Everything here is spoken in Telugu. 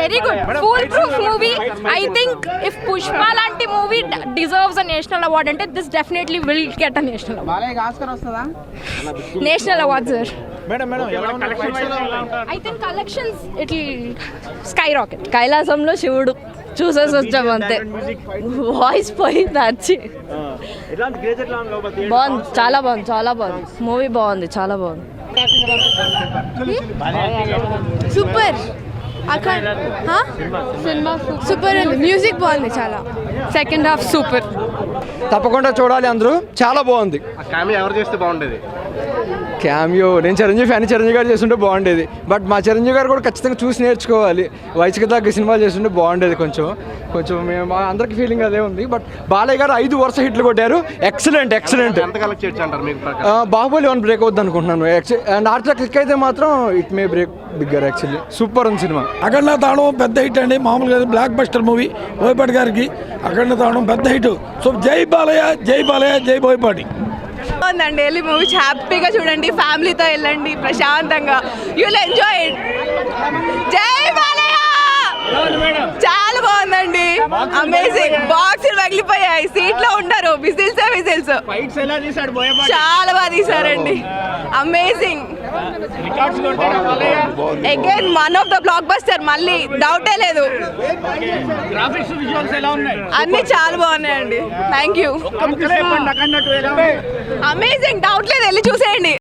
Very good full proof movie I think if Pushpa లాంటి movie deserves a national award అంటే this definitely will get a national award national award sir madam madam ఎలా ఉంది I think collections it sky rocket కైలాసంలో శివుడు చూసేసి వచ్చాం అంతే. వాయిస్ పోయింది వచ్చి? బాగుంది చాలా బాగుంది చాలా బాగుంది. మూవీ బాగుంది చాలా బాగుంది. సూపర్ అక్కడ సినిమా సూపర్ ఉంది. మ్యూజిక్ బాగుంది చాలా. సెకండ్ హాఫ్ సూపర్ తప్పకుండా చూడాలి అందరూ. చాలా బాగుంది. ఎవరు చేస్తే బాగుండేది? క్యామియో నేను చిరంజీవి ఫ్యాన్ చిరంజీవి గారు చేస్తుంటే బాగుండేది. బట్ మా చిరంజీవి గారు కూడా ఖచ్చితంగా చూసి నేర్చుకోవాలి. వయసుకి తగ్గ సినిమాలు చేస్తుంటే బాగుండేది కొంచెం. కొంచెం మేము మా అందరికి ఫీలింగ్ అదే ఉంది. బట్ బాలయ్య గారు ఐదు వరుస హిట్లు కొట్టారు. Excellent excellent Baahubali one break అవుద్ది అనుకుంటున్నాను. అండ్ ఆర్ట్ క్లిక్ అయితే మాత్రం it may break bigger actually super ఉంది సినిమా. అఖండ తాండవం పెద్ద హిట్ అండి. మామూలుగా బ్లాక్ బస్టర్ మూవీ బోయపాటి గారికి అఖండ తాండవం పెద్ద హిట్ సో జై బాలయ్య జై బాలయ్య జై బోయపాటి బాగుందండి. వెళ్ళి మూవీ హ్యాపీగా చూడండి. ఫ్యామిలీతో వెళ్ళండి ప్రశాంతంగా. యూల్ ఎంజాయ్ ఇట్ జై బాలయ్య చాలా బాగుందండి. అమేజింగ్ బాక్సులు పగిలిపోయాయి. సీట్లో ఉంటారు విజిల్స్ విజిల్స్ చాలా బాగా తీసారండి amazing again one of the blockbuster మళ్ళీ డౌటే లేదు. గ్రాఫిక్స్ విజువల్స్ ఎలా ఉన్నాయి? అన్ని చాలా బాగున్నాయండి థ్యాంక్ యూ అమేజింగ్ డౌట్ లేదు వెళ్ళి చూసేయండి.